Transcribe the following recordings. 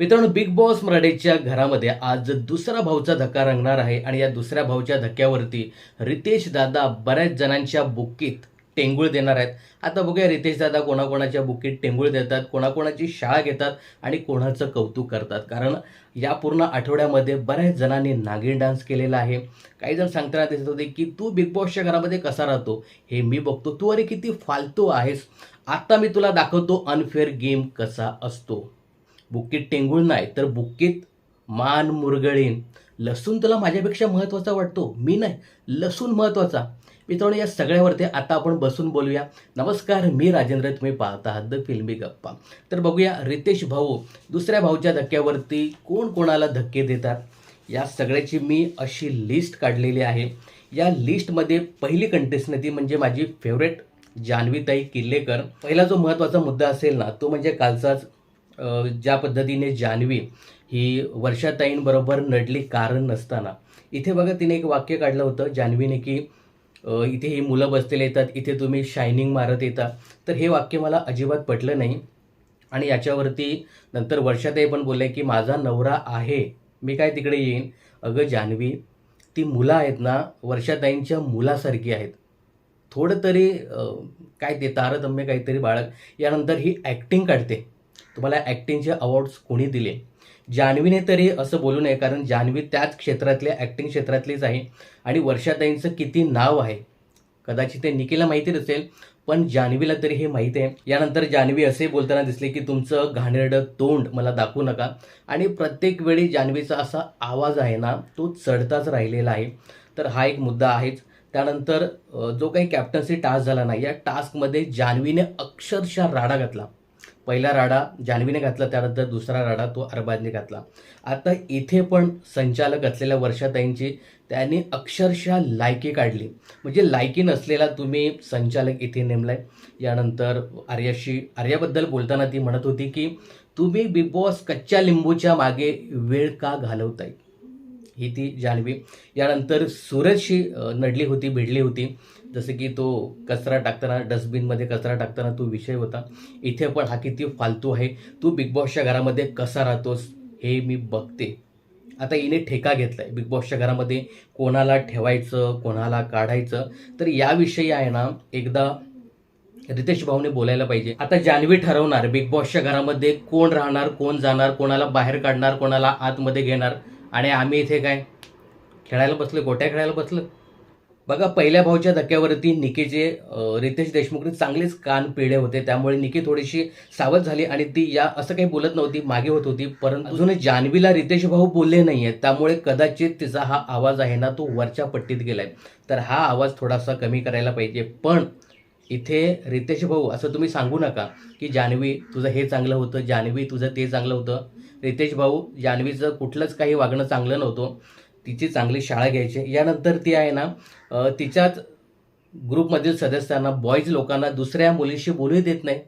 मित्रांनो big boss मराठीच्या घरामध्ये आज दुसरा भाऊचा धक्का रंगणार आहे आणि या दुसऱ्या भाऊच्या धक्क्यावरती रितेश दादा बऱ्याच जणांच्या बुक्कीत टेंगूळ देणार आहेत. आता बघूया रितेश दादा कोणाकोणाच्या बुकीत टेंगूळ देतात कोणाकोणाची शाळा घेतात आणि कोणाचं कौतुक करतात. कारण या पूर्ण आठवड्यामध्ये बऱ्याच जणांनी नागिन डान्स केलेला आहे. काही जण सांगताना दिसत होते की तू बिग बॉसच्या घरामध्ये कसा राहतो? हे मी बघतो. तू अरे किती फालतू आहेस. आत्ता मी तुला दाखवतो अनफेअर गेम कसा असतो. बुक्कीत टेंगूळ नाही तर बुक्कीत मान मुरगळीन. लसूण तुला माझ्यापेक्षा महत्त्वाचा वाटतो? मी नाही. लसूण महत्त्वाचा. मित्रांनो या सगळ्यावरती आता आपण बसून बोलूया. नमस्कार मी राजेंद्र. तुम्ही पाहत आहात द फिल्मी गप्पा तर बघूया रितेश भाऊ दुसऱ्या भाऊच्या धक्क्यावरती कोण कोणाला धक्के देतात? या सगळ्याची मी अशी लिस्ट काढलेली आहे. या लिस्टमध्ये पहिली कंटेस्टंट ती म्हणजे माझी फेवरेट जान्हवीताई किल्लेकर. पहिला जो महत्त्वाचा मुद्दा असेल ना तो म्हणजे कालचाच ज्या पद्धतीने जान्हवी ही वर्षाताईंबरोबर नडली कारण नसताना. इथे बघा तिने एक वाक्य काढलं होतं जान्हवीने की इथे ही मुलं बसलेले येतात इथे तुम्ही शायनिंग मारत येता. तर हे वाक्य मला अजिबात पटलं नाही. आणि याच्यावरती नंतर वर्षाताई पण बोलले की माझा नवरा आहे मी काय तिकडे येईन? अगं जान्हवी ती मुलं आहेत ना वर्षाताईंच्या मुलासारखी आहेत. थोडं तरी काय ते तारतम्य काहीतरी बाळग. यानंतर ही ॲक्टिंग काढते. तुम्हाला ॲक्टिंगचे अवॉर्ड्स कोणी दिले? जान्हवीने तरी असं बोलू नये कारण जान्हवी त्याच क्षेत्रातल्या ॲक्टिंग क्षेत्रातलीच आहे आणि वर्षाताईंचं किती नाव आहे? कदाचित ते निकीला माहिती नसेल पण जान्हवीला तरी हे माहीत आहे. यानंतर जान्हवी असे बोलताना दिसले की तुमचं घाणेरडं तोंड मला दाखवू नका. आणि प्रत्येक वेळी जान्हवीचा असा आवाज आहे ना तो चढताच राहिलेला आहे. तर हा एक मुद्दा आहेच. त्यानंतर जो काही कॅप्टन्सी टास्क झाला ना या टास्कमध्ये जान्हवीने अक्षरशः राडा घातला. पहिला राडा जान्हवीने घातला त्यानंतर दुसरा राडा तो अरबाजने घातला. आता इथे पण संचालक असलेल्या वर्षाताईंची त्यांनी अक्षरशः लायकी काढली. म्हणजे लायकी नसलेला तुम्ही संचालक इथे नेमलाय. यानंतर आर्याशी आर्याबद्दल बोलताना ती म्हणत होती की तुम्ही बिग बॉस कच्च्या लिंबूच्या मागे वेळ का घालवताय? ही ती जान्हवी यानंतर सूरजशी नडली होती भिडली होती. जसं की तो कचरा टाकताना डस्टबिनमध्ये कचरा टाकताना तो विषय होता. इथे पण हा किती फालतू आहे. तू बिग बॉसच्या घरामध्ये कसा राहतोस हे मी बघते. आता हिने ठेका घेतला आहे बिग बॉसच्या घरामध्ये कोणाला ठेवायचं कोणाला काढायचं? तर याविषयी आहे ना एकदा रितेश भाऊने बोलायला पाहिजे. आता जान्हवी ठरवणार बिग बॉसच्या घरामध्ये कोण राहणार कोण जाणार कोणाला बाहेर काढणार कोणाला आतमध्ये घेणार? आणि आम्ही इथे काय? खेळायला बसलो गोट्या खेळायला बसलो. बघा पहिल्या भाऊच्या धक्क्यावरती निकीचे रितेश देशमुखने चांगलेच कान पिळे होते. त्यामुळे निकी थोडीशी सावध झाली आणि ती या असं काही बोलत नव्हती मागे होत होती. परंतु अजून जान्हवीला रितेश भाऊ बोलले नाहीये त्यामुळे कदाचित तिचा हा आवाज आहे ना तो वरच्या पट्टीत गेलाय. तर हा आवाज थोडासा कमी करायला पाहिजे. पण इथे रितेश भाऊ असं तुम्ही सांगू नका की जान्हवी तुझं हे चांगलं होतं जान्हवी तुझं ते चांगलं होतं. रितेश भाऊ जान्हवीचं कुठलंच काही वागणं चांगलं नव्हतं. तिची चांगली शाळा घ्यायची. यानंतर ती आहे ना तिच्याच ग्रुपमधील सदस्यांना बॉईज लोकांना दुसऱ्या मुलीशी बोलू देत नाही.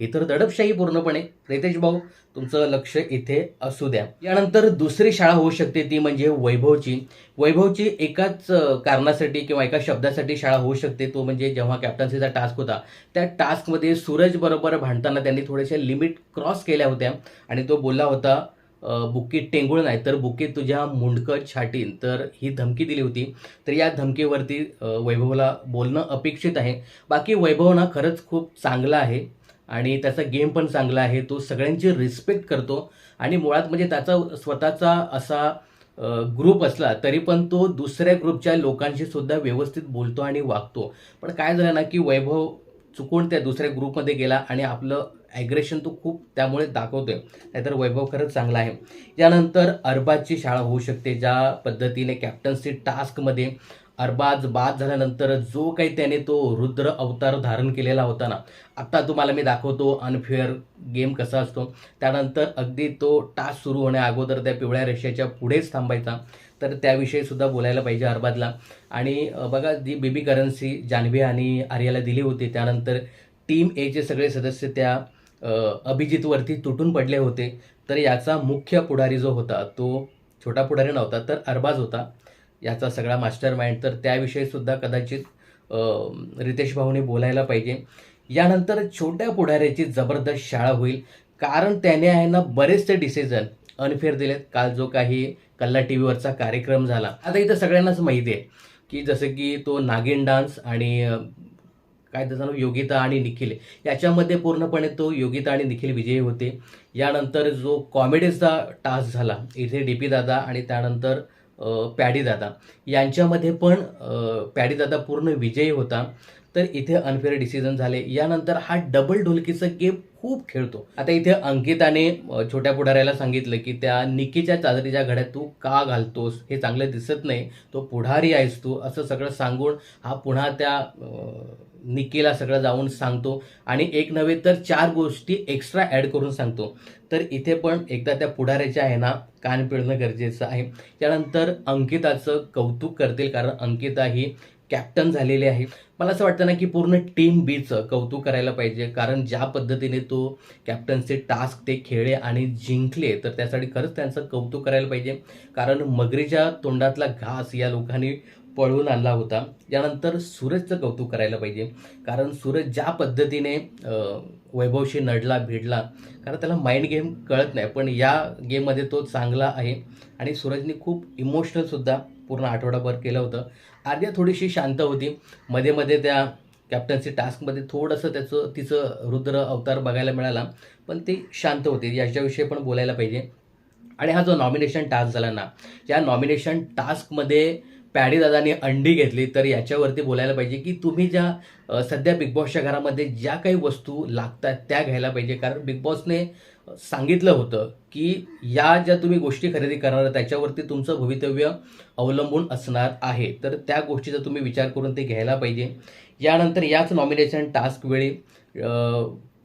ही तर दडपशाही पूर्णपणे. रितेश भाऊ तुमचं लक्ष इथे असू द्या. यानंतर दुसरी शाळा होऊ शकते ती म्हणजे वैभवची. वैभवची एकाच कारणासाठी किंवा एका शब्दासाठी शाळा होऊ शकते. तो म्हणजे जेव्हा कॅप्टन्सीचा टास्क होता त्या टास्कमध्ये सूरज बरोबर भांडताना त्यांनी थोड्याशा लिमिट क्रॉस केल्या होत्या. आणि तो बोलला होता अ, बुक्कीत टेंगुळ नाही तर बुक्कीत तुझ्या मुंडकं छाटीन. तर ही धमकी दिली होती. तर या धमकीवरती वैभवला बोलणं अपेक्षित आहे. बाकी वैभव ना खरंच खूप चांगला आहे. आणि त्याचा गेम पण चांगला आहे. तो सगळ्यांची रिस्पेक्ट करतो. आणि मुळात म्हणजे त्याचा स्वतःचा असा ग्रुप असला तरी पण तो दुसऱ्या ग्रुपच्या लोकांशी सुद्धा व्यवस्थित बोलतो आणि वागतो. पण काय झालं ना की वैभव चुकून त्या दुसऱ्या ग्रुपमध्ये गेला आणि आपलं ॲग्रेशन तो खूप त्यामुळे दाखवतोय. नाहीतर वैभव खरंच चांगला आहे. यानंतर अरबाजची शाळा होऊ शकते ज्या पद्धतीने कॅप्टन्सी टास्कमध्ये अरबाज बाद झाल्यानंतर जो काही त्याने तो रुद्र अवतार धारण केलेला होता ना आत्ता तुम्हाला मी दाखवतो अनफेअर गेम कसा असतो. त्यानंतर अगदी तो टास्क सुरू होण्या अगोदर त्या पिवळ्या रेषेच्या पुढेच थांबायचा. तर त्याविषयी सुद्धा बोलायला पाहिजे अरबाजला. आणि बघा जी बेबी करन्सी जान्हवी आणि आर्याला दिली होती. त्यानंतर टीम एचे सगळे सदस्य त्या अभिजितवरती तुटून पडले होते. तर याचा मुख्य पुढारी जो होता तो छोटा पुढारी नव्हता तर अरबाज होता. याचा सगळा मास्टर माइंड तर त्याविषयीसुद्धा कदाचित रितेश भाऊने बोलायला पाहिजे. यानंतर छोट्या पुढाऱ्याची जबरदस्त शाळा होईल. कारण त्याने आहे ना बरेचसे डिसिजन अनफेअर दिलेत. काल जो काही कल्ला टी व्हीवरचा कार्यक्रम झाला. आता इथं सगळ्यांनाच माहिती आहे की जसं की तो नागिन डान्स आणि काय त्याचं नाव? योगिता आणि निखिल. याच्यामध्ये पूर्णपणे तो योगिता आणि निखिल विजयी होते. यानंतर जो कॉमेडीचा टास्क झाला इथे डी पी दादा आणि त्यानंतर पॅडीदादा पॅडी यांच्यामध्ये पण पॅडीदादा पॅडी पूर्ण विजयी होता. तर इथे अनफेअर डिसिजन झाले. यानंतर हा डबल ढोलकीचा गेम खूप खेळतो. आता इथे अंकिताने छोट्या पुढाऱ्याला सांगितलं की त्या निकीच्या चादरीच्या घड्यात तू का घालतोस? हे चांगलं दिसत नाही. तो पुढारी आहेस तू. असं सगळं सांगून हा पुन्हा त्या निकेला सगळं जाऊन सांगतो. आणि एक नव्हे तर चार गोष्टी एक्स्ट्रा ॲड करून सांगतो. तर इथे पण एकदा त्या पुढाऱ्याच्या आहे ना कान पिळणं गरजेचं आहे. त्यानंतर अंकिताचं कौतुक करतील कारण अंकिता ही कॅप्टन झालेले आहे. मला असं वाटतं ना की पूर्ण टीम बीचं कौतुक करायला पाहिजे. कारण ज्या पद्धतीने तो कॅप्टनचे टास्क ते खेळले आणि जिंकले तर त्यासाठी खरंच त्यांचं कौतुक करायला पाहिजे. कारण मगरीच्या तोंडातला घास या लोकांनी पळवून आणला होता. यानंतर सूरजचं कौतुक करायला पाहिजे. कारण सूरज ज्या पद्धतीने वैभवशी नडला भिडला कारण त्याला माइंड गेम कळत नाही. पण या गेममध्ये तो चांगला आहे. आणि सूरजने खूप इमोशनलसुद्धा पूर्ण आठवडाभर केलं होतं. आर्या थोडीशी शांत होती. मध्ये मध्ये त्या कॅप्टन्सी टास्कमध्ये थोडंसं त्याचं तिचं रुद्र अवतार बघायला मिळाला. पण ते शांत होते. याच्याविषयी पण बोलायला पाहिजे. आणि हा जो नॉमिनेशन टास्क झाला ना या नॉमिनेशन टास्कमध्ये दादाने अंडी घेतली तर याच्यावरती बोलायला पाहिजे की तुम्ही ज्या सध्या बिग बॉसच्या घरामध्ये ज्या काही वस्तू लागतात त्या घ्यायला पाहिजे. कारण बिग बॉसने सांगितलं होतं की या ज्या तुम्ही गोष्टी खरेदी करणार आहात, त्याच्यावरती तुमचं भवितव्य अवलंबून असणार आहे. तर त्या गोष्टीचा तुम्ही विचार करून ते घ्यायला पाहिजे. यानंतर याच नॉमिनेशन टास्क वेळी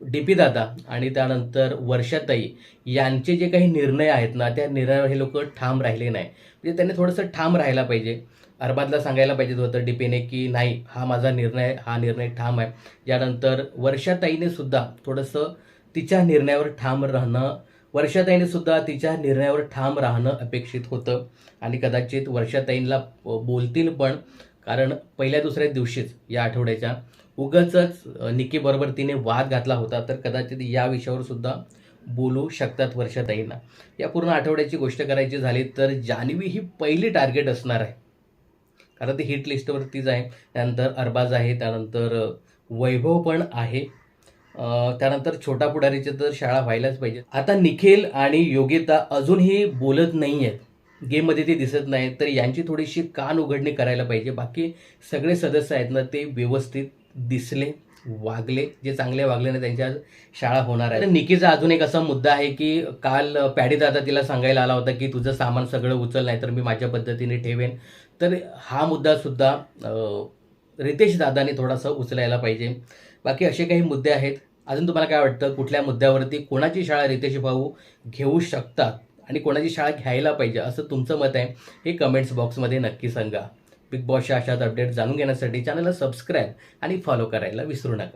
डी पी दादा आणि त्यानंतर वर्षाताई यांचे जे काही निर्णय आहेत ना त्या निर्णयावर हे लोक ठाम राहिले नाही. म्हणजे त्यांनी थोडंसं ठाम राहायला पाहिजे. अरबादला सांगायला पाहिजे होतं डीपीने की नाही हा माझा निर्णय हा निर्णय ठाम आहे. यानंतर वर्षाताईने सुद्धा थोडंसं तिच्या निर्णयावर ठाम राहणं वर्षाताईने सुद्धा तिच्या निर्णयावर ठाम राहणं अपेक्षित होतं. आणि कदाचित वर्षाताईंना बोलतील पण कारण पहिल्या दुसऱ्या दिवशीच या आठवड्याच्या उगचच निकीबरोबर तिने वाद घातला होता तर कदाचित या विषयावर सुद्धा बोलू शकतात वर्षाताईंना. या पूर्ण आठवड्याची गोष्ट करायची झाली तर जान्हवी ही पहिली टार्गेट असणार आहे. आता ती हिट लिस्टवरतीच आहे. त्यानंतर अरबाज आहे त्यानंतर वैभव पण आहे. त्यानंतर छोटा पुढारीचे तर शाळा व्हायलाच पाहिजे. आता निखिल आणि योग्यता अजूनही बोलत नाही आहेत गेममध्ये ते दिसत नाही तर यांची थोडीशी कान उघडणी करायला पाहिजे. बाकी सगळे सदस्य आहेत ना ते व्यवस्थित दिसले वागले. जे चांगले वागले ना त्यांच्या शाळा होणार आहे तर निकीचा अजून एक असा मुद्दा आहे की काल पॅडी दादा तिला सांगायला आला होता की तुझं सामान सगळं उचल नाही तर मी माझ्या पद्धतीने ठेवेन. तर हा मुद्दा सुद्धा रितेश दादाने थोडासा उचलायला पाहिजे. बाकी असे काही मुद्दे आहेत. अजून तुम्हाला काय वाटतं? कुठल्या मुद्द्यावरती कोणाची शाळा रितेश भाऊ घेऊ शकतात आणि कोणाची शाळा घ्यायला पाहिजे? असं तुमचं मत आहे. हे कमेंट्स बॉक्समध्ये नक्की सांगा. बिग बॉसच्या अशाच अपडेट जाणून घेण्यासाठी चॅनलला सबस्क्राईब आणि फॉलो करायला विसरू नका.